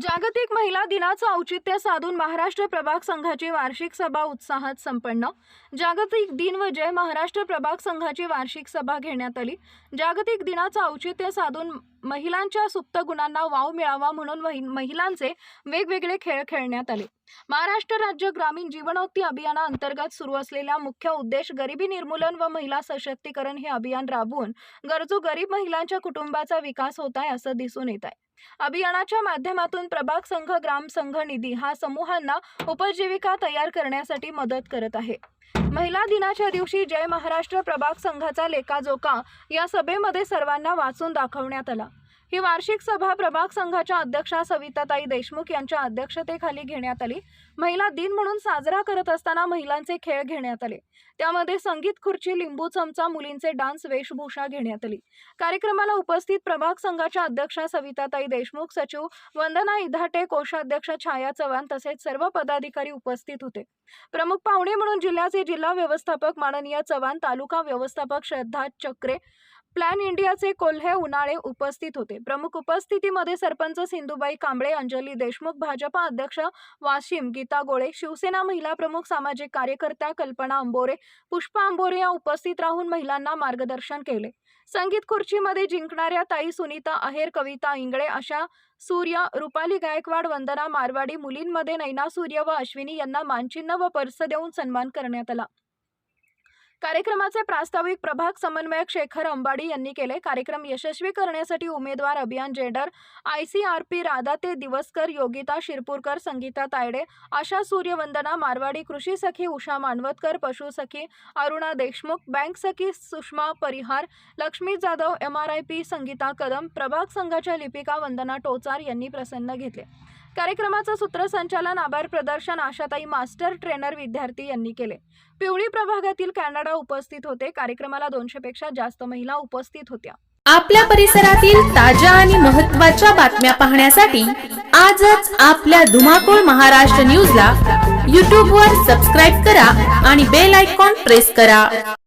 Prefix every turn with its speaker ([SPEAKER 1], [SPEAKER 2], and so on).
[SPEAKER 1] जागतिक महिला दिनाचं औचित्य साधून महाराष्ट्र प्रभाग संघाची वार्षिक सभा उत्साहात संपन्न. जागतिक दिन व जय महाराष्ट्र प्रभाग संघाची वार्षिक सभा घेण्यात आली. जागतिक दिनाचं औचित्य साधून महिलांच्या सुप्त गुणांना वाव मिळावा म्हणून महि- महिलांचे वेगवेगळे खेळ खेळण्यात आले. महाराष्ट्र राज्य ग्रामीण जीवनोत्ती अभियानाअंतर्गत सुरू असलेला मुख्य उद्देश गरिबी निर्मूलन व महिला सशक्तीकरण हे अभियान राबवून गरजू गरीब महिलांच्या कुटुंबाचा विकास होत आहे असं दिसून येत आहे. अभियानाच्या माध्यमातून प्रभाग संघ ग्रामसंघ निधी हा समूहांना उपजीविका तयार करण्यासाठी मदत करत आहे. महिला दिनाच्या दिवशी जय महाराष्ट्र प्रभाग संघाचा लेखाजोखा या सभेमध्ये सर्वांना वाचून दाखवण्यात आला. ही वार्षिक सभा प्रभाग संघाच्या अध्यक्षा सविताताई देशमुख यांच्या अध्यक्षतेखाली घेण्यात आली. महिला दिन म्हणून साजरा करत असताना महिलांचे खेळ घेण्यात आले. त्यामध्ये संगीत खुर्ची लिंबू चमचा मुलींचे डान्स वेशभूषा घेण्यात आली. कार्यक्रमाला उपस्थित प्रभाग संघाच्या अध्यक्षा सविताताई देशमुख सचिव वंदना इधाटे कोषाध्यक्ष छाया चव्हाण तसेच सर्व पदाधिकारी उपस्थित होते. प्रमुख पाहुणे म्हणून जिल्ह्याचे जिल्हा व्यवस्थापक माननीय चव्हाण तालुका व्यवस्थापक श्रद्धा चक्रे प्लॅन इंडियाचे कोल्हे उन्हाळे उपस्थित होते. प्रमुख उपस्थितीमध्ये सरपंच सिंधुबाई कांबळे अंजली देशमुख भाजपा अध्यक्ष वाशिम गीता गोळे शिवसेना महिला प्रमुख सामाजिक कार्यकर्त्या कल्पना अंबोरे पुष्पा अंबोरे या उपस्थित राहून महिलांना मार्गदर्शन केले. संगीत खुर्चीमध्ये जिंकणाऱ्या ताई सुनीता अहेर कविता इंगळे अशा सूर्य रुपाली गायकवाड वंदना मारवाडी मुलींमध्ये नैना सूर्य व अश्विनी यांना मानचिन्ह व पर्स देऊन सन्मान करण्यात आला. कार्यक्रमाचे प्रास्ताविक प्रभाग समन्वयक शेखर अंबाडी यांनी केले. कार्यक्रम यशस्वी करण्यासाठी उमेदवार अभियान gender I C R P Radha ते दिवसकर योगिता शिरपूरकर संगीता तायडे आशा सूर्यवंदना मारवाडी कृषी सखी उषा मानवतकर पशु सखी Aruna Deshmukh bank Sakhi Sushma Parihar Lakshmi Jadhav M R I P Sangeeta Kadam प्रभाग संघाच्या लिपिका वंदना टोचार यांनी प्रसन्न घेतले. कार्यक्रमाचं सूत्रसंचालन आभार प्रदर्शन आशाताई मास्टर ट्रेनर विद्यार्थी यांनी केले. पिवळी प्रभागातील कॅनडा उपस्थित होते. कार्यक्रमाला दोनशे पेक्षा जास्त महिला उपस्थित होत्या.
[SPEAKER 2] आपल्या परिसरातील ताज्या आणि महत्त्वाच्या बातम्या पाहण्यासाठी आजच आपल्या धुमाकूळ महाराष्ट्र न्यूजला यूट्यूबवर सबस्क्राईब करा आणि बेल आयकॉन प्रेस करा.